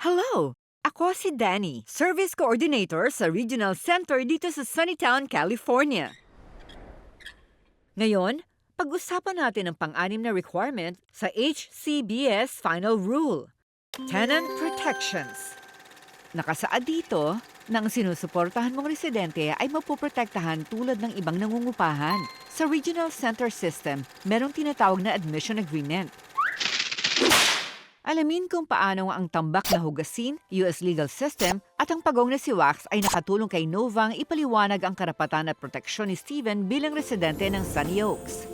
Hello! Ako si Danny, Service Coordinator sa Regional Center dito sa Sunnytown, California. Ngayon, pag-usapan natin ang pang-anim na requirement sa HCBS Final Rule, Tenant Protections. Nakasaad dito na ang sinusuportahan mong residente ay mapuprotektahan tulad ng ibang nangungupahan. Sa Regional Center System, merong tinatawag na Admission Agreement. Alamin kung paano ang tambak na hugasin, US legal system, at ang pagong na si Wax ay nakatulong kay Novang ipaliwanag ang karapatan at proteksyon ni Steven bilang residente ng Sunny Oaks.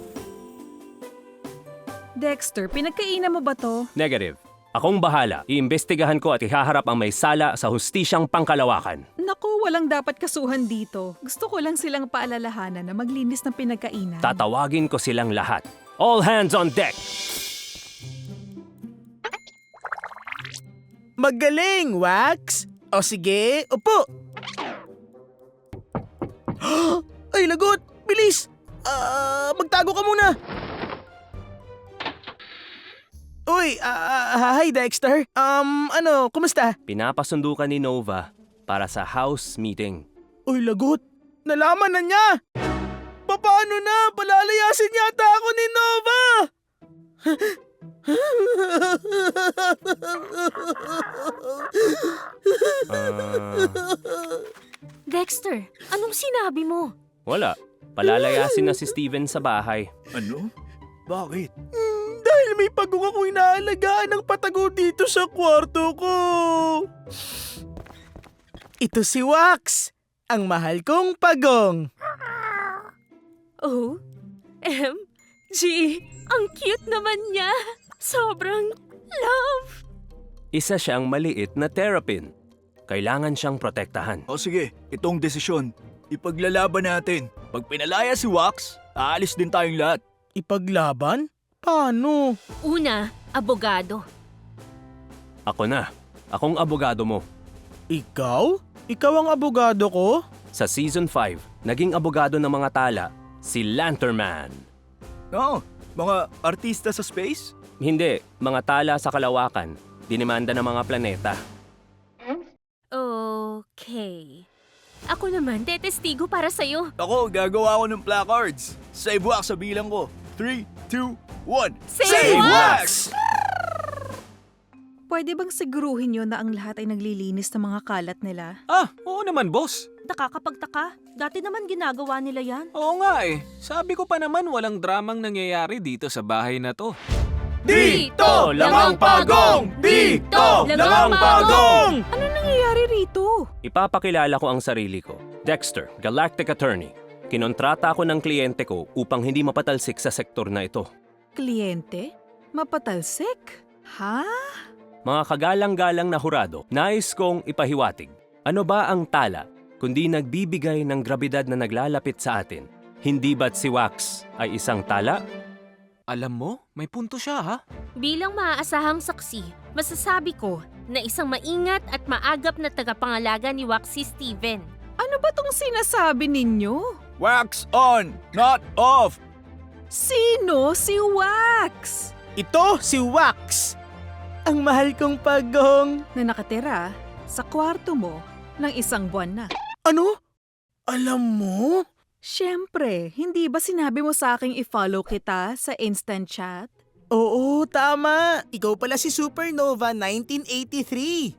Dexter, pinagkainan mo ba to? Negative. Akong bahala. Iimbestigahan ko at ihaharap ang may sala sa hustisyang pangkalawakan. Naku, walang dapat kasuhan dito. Gusto ko lang silang paalalahanan na maglinis ng pinagkainan. Tatawagin ko silang lahat. All hands on deck! Magaling, Wax! O sige, upo! Ay, lagot! Bilis! Ah, magtago ka muna! Uy, ah, hi Dexter. Um, ano, kumusta? Pinapasundukan ni Nova para sa house meeting. Uy, lagot! Nalaman na niya! Paano na? Palalayasin yata ako ni Nova! Ah, Dexter, anong sinabi mo? wala. Palalayasin na si Steven sa bahay. Ano? Bakit? Dahil may pagong ako inaalagaan ng patago dito sa kwarto ko. Ito si Wax, ang mahal kong pagong. Oh, M, G, ang cute naman niya. Sobrang love. Isa siyang maliit na terrapin. Kailangan siyang protektahan. O sige, itong desisyon. Ipaglalaban natin. Pag pinalaya si Wax, aalis din tayong lahat. Ipaglaban? Paano? Una, abogado. Ako na. Akong abogado mo. Ikaw? Ikaw ang abogado ko? Sa Season 5, naging abogado ng mga tala, si Lanternman. Oo, mga artista sa space? Hindi, mga tala sa kalawakan. Dinimanda ng mga planeta. Okay. Ako naman, tetestigo para sa'yo. Ako, gagawa ko ng placards. Save Wax sa bilang ko. 3, 2, 1. Save Wax! Pwede bang siguruhin nyo na ang lahat ay naglilinis ng mga kalat nila? Ah, oo naman, boss. Nakakapagtaka. Dati naman ginagawa nila yan. Oo nga eh. Sabi ko pa naman walang dramang nangyayari dito sa bahay na to. Dito, lamang pagong! Dito, lamang pagong! Ano nangyayari rito? Ipapakilala ko ang sarili ko. Dexter, Galactic Attorney. Kinontrata ako ng kliyente ko upang hindi mapatalsik sa sektor na ito. Kliyente? Mapatalsik? Ha? Mga kagalang-galang na hurado, nais kong ipahiwatig. Ano ba ang tala kundi nagbibigay ng grabidad na naglalapit sa atin? Hindi ba't si Wax ay isang tala? Alam mo, may punto siya ha. Bilang maaasahang saksi, masasabi ko na isang maingat at maagap na tagapangalaga ni Waxy Steven. Ano ba tong sinasabi ninyo? Wax on, not off. Sino si Wax? Ito si Wax, ang mahal kong pagong. Na nakatira sa kwarto mo ng isang buwan na. Ano? Alam mo? Siyempre, hindi ba sinabi mo sa aking i-follow kita sa instant chat? Oo, tama. Ikaw pala si Supernova 1983.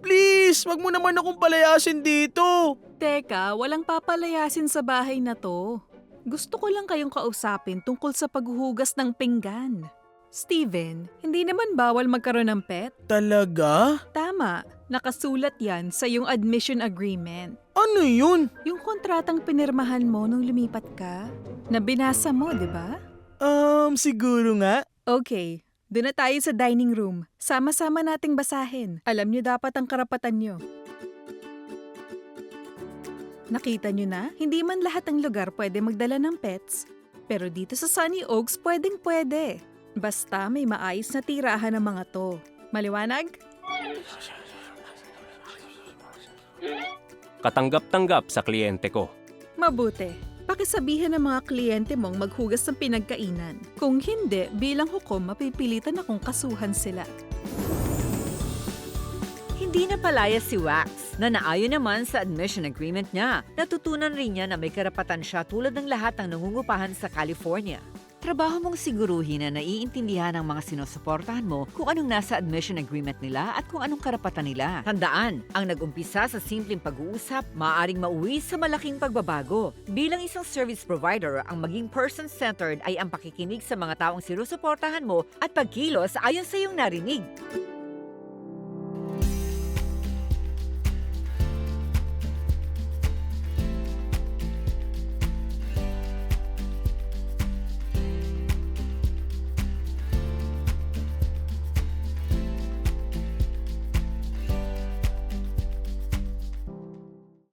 Please, wag mo naman akong palayasin dito. Teka, walang papalayasin sa bahay na to. Gusto ko lang kayong kausapin tungkol sa paghuhugas ng pinggan. Steven, hindi naman bawal magkaroon ng pet? Talaga? Tama, nakasulat yan sa iyong admission agreement. Ano yun? Yung kontratang pinirmahan mo nung lumipat ka, na binasa mo, di ba? Um, siguro nga. Okay, doon na tayo sa dining room. Sama-sama nating basahin. Alam niyo dapat ang karapatan niyo. Nakita niyo na, hindi man lahat ng lugar pwede magdala ng pets. Pero dito sa Sunny Oaks, pwedeng pwede. Basta may maayos na tirahan ng mga to. Maliwanag? Katanggap-tanggap sa kliyente ko. Mabuti. Pakisabihin ng mga kliyente mong maghugas ng pinagkainan. Kung hindi, bilang hukom, mapipilitan akong kasuhan sila. Hindi na palaya si Wax na naayon naman sa admission agreement niya. Natutunan rin niya na may karapatan siya tulad ng lahat ng nangungupahan sa California. Trabaho mong siguruhin na naiintindihan ng mga sinusuportahan mo kung anong nasa admission agreement nila at kung anong karapatan nila. Tandaan, ang nag-umpisa sa simpleng pag-uusap, maaaring mauwi sa malaking pagbabago. Bilang isang service provider, ang maging person-centered ay ang pakikinig sa mga taong sinusuportahan mo at pagkilos ayon sa iyong narinig.